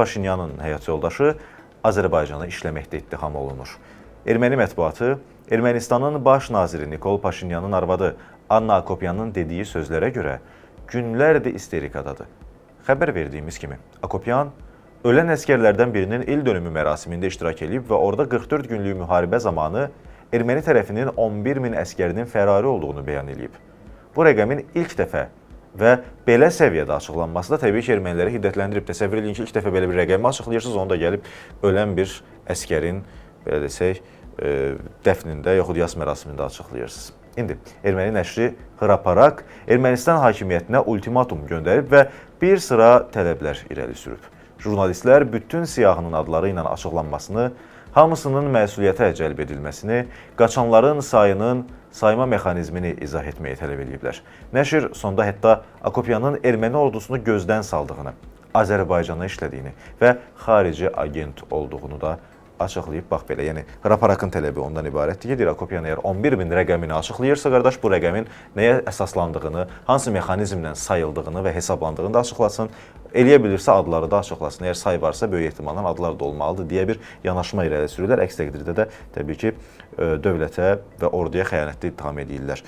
Paşinyanın həyat yoldaşı Azərbaycana işləməkdə ittiham olunur. Erməni mətbuatı Ermənistanın baş naziri Nikol Paşinyanın arvadı Anna Akopyanın dediyi sözlərə görə günlərdir isterikadadır. Xəbər verdiyimiz kimi, Akopyan ölən əskərlərdən birinin il dönümü mərasimində iştirak edib və orada 44 günlük müharibə zamanı erməni tərəfinin 11 min əskərinin fərari olduğunu bəyan edib. Bu rəqəmin ilk dəfə və belə səviyyədə açıqlanması da təbii ki, erməniləri hiddətləndirib. Təsəvvür edin ki, ilk dəfə belə bir rəqəmi açıqlayırsınız, onu da gəlib ölən bir əskərin, belə desək, e, dəfnində yaxud yas mərasimində açıqlayırsınız. İndi erməni nəşri Hraparak Ermənistan hakimiyyətinə ultimatum göndərib və bir sıra tələblər irəli sürüb. Jurnalistlər bütün siyahının adları ilə açıqlanmasını, hamısının məsuliyyətə cəlb edilməsini, qaçanların sayının sayma mexanizmini izah etməyi tələb ediblər. Nəşr sonda hətta Akopyanın erməni ordusunu gözdən saldığını, Azərbaycana işlədiyini və xarici agent olduğunu da açıqlayıb. Bax belə, yəni Raparakın tələbi ondan ibarətdir ki, deyir Akopyan əgər 11 min rəqəmini açıqlayırsa, qardaş bu rəqəmin nəyə əsaslandığını, hansı mexanizmlə sayıldığını və hesablandığını da açıqlasın. Eləyə bilirsə adları da açıqlasın. Əgər say varsa böyük ehtimalla adlar da olmalıdır deyə bir yanaşma irəli sürürlər. Əks təqdirdə də təbii ki, e, dövlətə və orduya xəyanətdə ittiham edirlər.